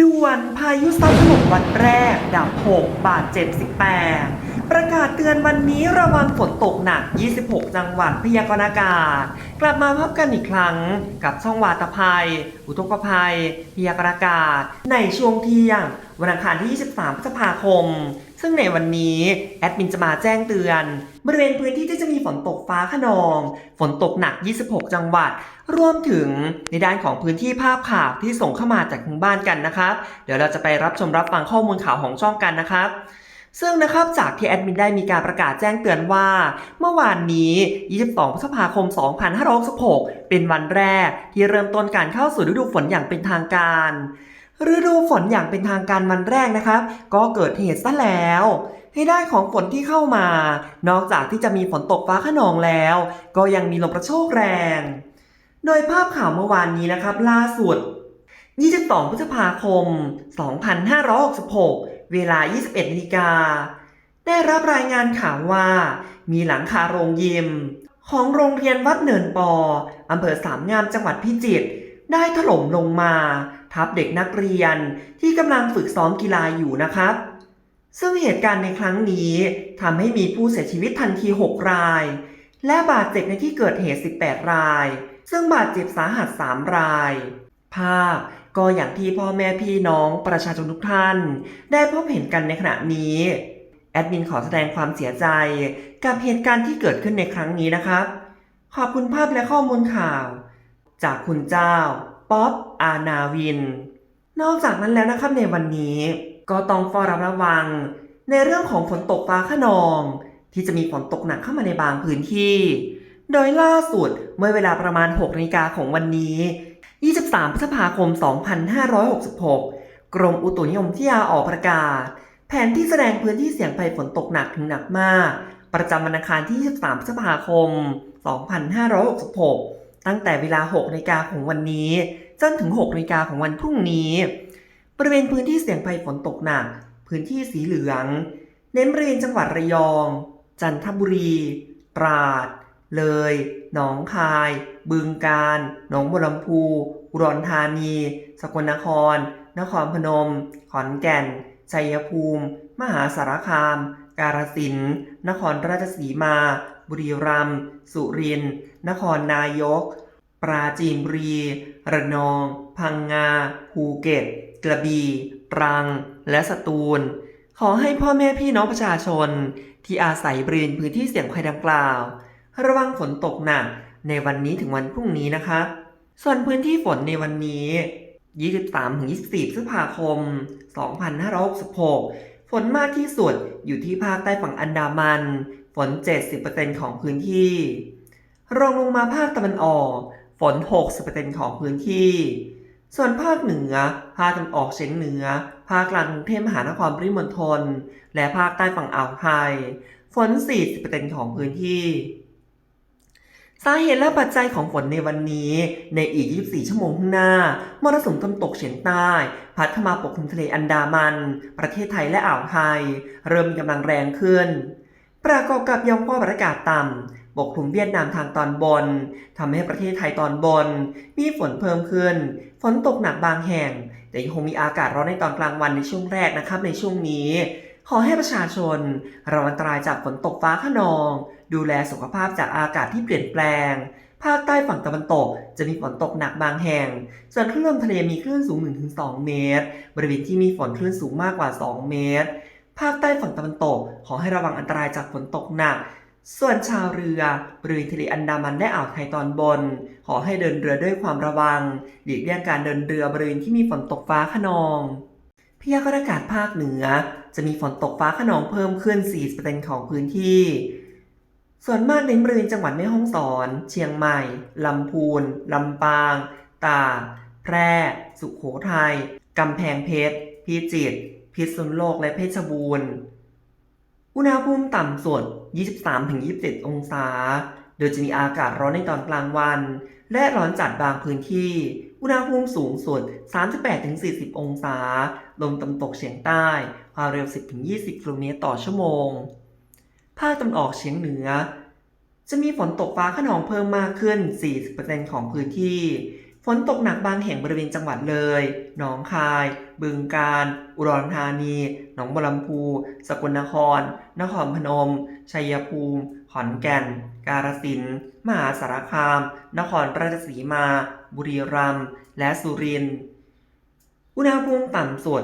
ด่วนพายุซัดถล่มวันแรก ดับ 6 บาดเจ็บ 18 ประกาศเตือนวันนี้ระวังฝนตกหนัก 26 จังหวัดพยากรณ์อากาศ กลับมาพบกันอีกครั้งกับช่องวาตภัย อุทกภัย พยากรณ์อากาศ ในช่วงเที่ยง วันอังคารที่ 23 พฤษภาคม ซึ่งในวันนี้แอดมินจะมาแจ้งเตือน บริเวณพื้นที่ที่จะมีฝนตกฟ้าขนอง ฝนตกหนัก 26 จังหวัด รวมถึงในด้านของพื้นที่ภาพข่าวที่ส่งเข้ามาจากทางบ้านกันนะครับ เดี๋ยวเราจะไปรับชมรับฟังข้อมูลข่าวของช่องกันนะครับ ซึ่งนะครับจากที่แอดมินได้มีการประกาศแจ้งเตือนว่า เมื่อวานนี้ 22 พฤษภาคม 2566 เป็นวันแรกที่เริ่มต้นการเข้าสู่ฤดูฝนอย่างเป็นทางการฤดูฝนอย่างเป็นทางการวันแรกนะครับ ก็เกิดเหตุซะแล้วให้ได้ของฝนที่เข้ามา นอกจากที่จะมีฝนตกฟ้าขนองแล้ว ก็ยังมีลมกระโชกแรง โดยภาพข่าวเมื่อวานนี้นะครับ ล่าสุด 22 พฤษภาคม 2566 เวลา 21นาฬิกา ได้รับรายงานข่าวว่า มีหลังคาโรงยิม ของโรงเรียนวัดเนินปออำเภอสามงามจังหวัดพิจิตรได้ถล่มลงมา ทับเด็กนักเรียนที่กำลังฝึกซ้อมกีฬาอยู่นะครับ ซึ่งเหตุการณ์ในครั้งนี้ทำให้มีผู้เสียชีวิตทันที 6 ราย และบาดเจ็บในที่เกิดเหตุ 18 ราย ซึ่งบาดเจ็บสาหัส 3 ราย ภาพ ก็อย่างที่พ่อแม่พี่น้องประชาชนทุกท่าน ได้พบเห็นกันในขณะนี้ แอดมินขอแสดงความเสียใจกับเหตุการณ์ที่เกิดขึ้นในครั้งนี้นะครับ ขอบคุณภาพและข้อมูลข่าว จากคุณเจ้า ป๊อปอาณาวิน นอกจากนั้นแล้วนะครับในวันนี้ ก็ต้องเฝ้าระระวัง ในเรื่องของฝนตกฟ้าขนอง ที่จะมีฝนตกหนักเข้ามาในบางพื้นที่ โดยล่าสุดเมื่อเวลาประมาณ6นาฬิกาของวันนี้ 23 พฤษภาคม 2566 กรมอุตุนิยมวิทยาออกประกาศ แผนที่แสดงพื้นที่เสี่ยงภัยฝนตกหนักถึงหนักมาก ประจำวันอังคารที่ 23 พฤษภาคม 2566 ตั้งแต่เวลา 6นาฬิกาของวันนี้จนถึง 6นาฬิกาของวันพรุ่งนี้ บริเวณพื้นที่เสี่ยงภัยฝนตกหนัก พื้นที่สีเหลือง เน้นบริเวณจังหวัดระยอง จันทบุรี ตราด เลย หนองคาย บึงกาฬ หนองบัวลำพู อุดรธานี สกลนคร นครพนม ขอนแก่น ชัยภูมิ มหาสารคาม กาฬสินธุ์ นครราชสีมา บุรีรัมย์ สุรินทร์ นครนายก ปราจีนบุรี ระนอง พังงา ภูเก็ต กระบี่ ตรัง และสตูล ขอให้พ่อแม่พี่น้องประชาชน ที่อาศัยบริเวณพื้นที่เสี่ยงภัยดังกล่าว ระวังฝนตกหนักในวันนี้ถึงวันพรุ่งนี้นะคะ ส่วนพื้นที่ฝนในวันนี้ 23-24 พฤษภาคม 2566 ฝนมากที่สุดอยู่ที่ภาคใต้ฝั่งอันดามัน ฝน 70%ของพื้นที่ รองลงมาภาคตะวันออก ฝน 60%ของพื้นที่ ส่วนภาคเหนือ ภาคตะวันออกเฉียงเหนือ ภาคกลางกรุงเทพมหานครปริมณฑล และภาคใต้ฝั่งอ่าวไทย ฝน 40%ของพื้นที่ สาเหตุและปัจจัยของฝนในวันนี้ ในอีก 24 ชั่วโมงข้างหน้ามรสุมตะวันตกเฉียงใต้ พัดเข้ามาปกคลุมทะเลอันดามัน ประเทศไทยและอ่าวไทย เริ่มกำลังแรงขึ้น ประกอบกับยอมความอากาศต่ำปกคลุมเวียดนามทางตอนบนทำให้ประเทศไทยตอนบน มีฝนเพิ่มขึ้น ฝนตกหนักบางแห่ง แต่ยังคงมีอากาศร้อนในตอนกลางวันในช่วงแรกนะครับในช่วงนี้ ขอให้ประชาชนระวังอันตรายจากฝนตกฟ้าขนอง ดูแลสุขภาพจากอากาศที่เปลี่ยนแปลง ภาคใต้ฝั่งตะวันตกจะมีฝนตกหนักบางแห่ง ส่วนคลื่นลมทะเลมีคลื่นสูง 1-2 เมตร บริเวณที่มีฝนคลื่นสูงมากกว่า 2 เมตร ภาคใต้ฝั่งตะวันตก ขอให้ระวังอันตรายจากฝนตกหนัก ส่วนชาวเรือบริเวณทะเลอันดามันและอ่าวไทยตอนบน ขอให้เดินเรือด้วยความระวัง หลีกเลี่ยงการเดินเรือบริเวณที่มีฝนตกฟ้าขนอง พยากรณ์อากาศภาคเหนือ จะมีฝนตกฟ้าขนองเพิ่มขึ้น 40%ของพื้นที่ ส่วนมากเน้นบริเวณจังหวัดแม่ฮ่องสอน เชียงใหม่ ลำพูน ลำปาง ตากแพร่ สุขโขทัย กำแพงเพชร พิจิตร พิษณุโลก และเพชรบูรณ์ อุณหภูมิต่ำสุด 23-27 องศา โดยจะมีอากาศร้อนในตอนกลางวัน และร้อนจัดบางพื้นที่ อุณหภูมิสูงสุด 38-40 องศา ลมตะวันตกเฉียงใต้ ความเร็ว 10-20 กิโลเมตรต่อชั่วโมง ภาคตะวันออกเฉียงเหนือ จะมีฝนตกฟ้าขนองเพิ่มมากขึ้น 40%ของพื้นที่ ฝนตกหนักบางแห่งบริเวณจังหวัดเลย หนองคาย บึงกาฬ อุดรธานี หนองบัวลำพู สกลนคร นครพนม ชัยภูมิ ขอนแก่น กาฬสินธุ์ มหาสารคาม นครราชสีมา บุรีรัมย์ และสุรินทร์ อุณหภูมิต่ำสุด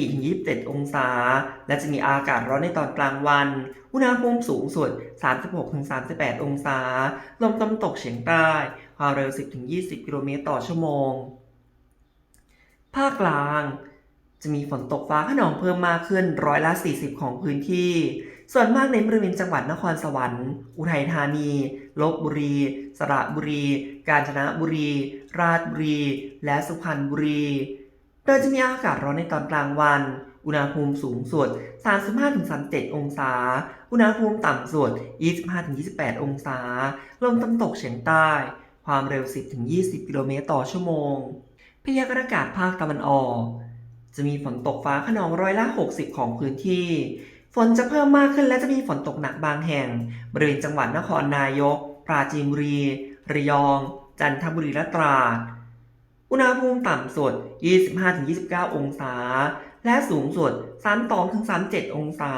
24-27 องศา และจะมีอากาศร้อนในตอนกลางวัน อุณหภูมิสูงสุด 36-38 องศา ลมตะวันตกเฉียงใต้ ความเร็ว 10-20 กิโลเมตรต่อชั่วโมง ภาคกลาง จะมีฝนตกฟ้าขนองเพิ่มมากขึ้นร้อยละ 40 ของพื้นที่ ส่วนมากในบริเวณจังหวัดนครสวรรค์ อุทัยธานี ลบบุรี สระบุรี กาญจนบุรี ราชบุรี และสุพรรณบุรี โดยจะมีอากาศร้อนในตอนกลางวัน อุณหภูมิสูงสุด 35-37 องศา อุณหภูมิต่ำสุด 25-28 องศา ลมตะวันตกเฉียงใต้ ความเร็ว 10-20 กิโลเมตรต่อชั่วโมง พยากรณ์อากาศภาคตะวันออก จะมีฝนตกฟ้าขนองร้อยละ 60 ของพื้นที่ ฝนจะเพิ่มมากขึ้นและจะมีฝนตกหนักบางแห่ง บริเวณจังหวัดนครนายก ปราจีนบุรี ระยอง จันทบุรีและตราด อุณหภูมิต่ำสุด 25-29 องศา และสูงสุด 32-37 องศา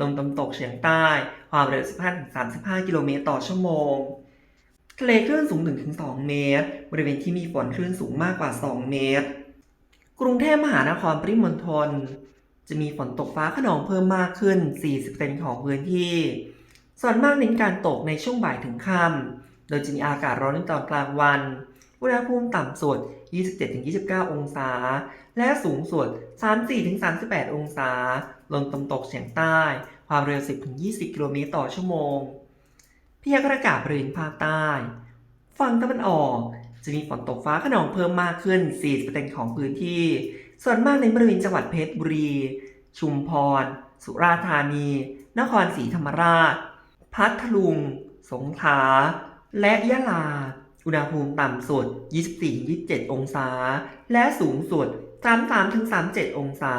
ลมตะวันตกเฉียงใต้ ความเร็ว 15-35 กิโลเมตรต่อชั่วโมง ทะเลคลื่นสูง 1-2 เมตร บริเวณที่มีฝนคลื่นสูงมากกว่า 2 เมตร กรุงเทพมหานครปริมณฑลจะมีฝนตกฟ้าขนองเพิ่มมากขึ้น 40%ของพื้นที่ ส่วนมากเน้นการตกในช่วงบ่ายถึงค่ำ โดยจะมีอากาศร้อนในตอนกลางวัน อุณหภูมิต่ำสุด 27-29 องศา และสูงสุด 34-38 องศา ลมตะวันตกเฉียงใต้ ความเร็ว 10-20 กิโลเมตรต่อชั่วโมง พยากรณ์อากาศบริเวณภาคใต้ ฝั่งตะวันออก จะมีฝนตกฟ้าขนองเพิ่มมากขึ้น 40%ของพื้นที่ ส่วนมากในบริเวณจังหวัดเพชรบุรี ชุมพร สุราษฎร์ธานี นครศรีธรรมราช พัทลุง สงขลา และยะลา อุณหภูมิต่ำสุด 24-27 องศา และสูงสุด 33-37 องศา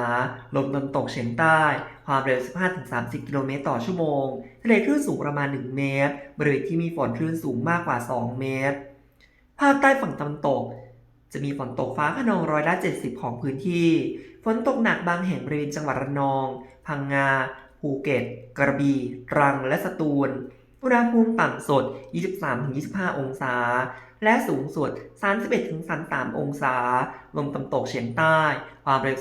ลมตะวันตกเฉียงใต้ ความเร็ว 15-30 กิโลเมตรต่อชั่วโมง ทะเลคลื่นสูงประมาณ 1 เมตร บริเวณที่มีฝนคลื่นสูงมากกว่า 2 เมตร ภาคใต้ฝั่งตะวันตก จะมีฝนตกฟ้าขนองร้อยละ 70 ของพื้นที่ ฝนตกหนักบางแห่งบริเวณจังหวัดระนอง พังงา ภูเก็ต กระบี่ ตรัง และสตูล อุณหภูมิต่ำสุด 23-25 องศา และสูงสุด 31-33 องศา ลมตะวันตกเฉียงใต้ ความเร็ว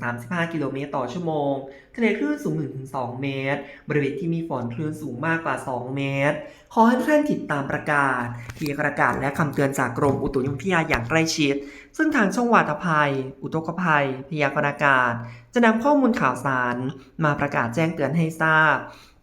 15-35 กิโลเมตรต่อชั่วโมง ทะเลคลื่นสูง 1-2 เมตร บริเวณที่มีฝนคลื่นสูงมากกว่า 2 เมตร ขอให้ทุกท่านติดตามประกาศพยากรณ์อากาศและคำเตือนจากกรมอุตุนิยมวิทยาอย่างใกล้ชิด ซึ่งทางช่องวาตภัย อุทกภัย พยากรณ์อากาศ จะนำข้อมูลข่าวสาร มาประกาศแจ้งเตือนให้ทราบ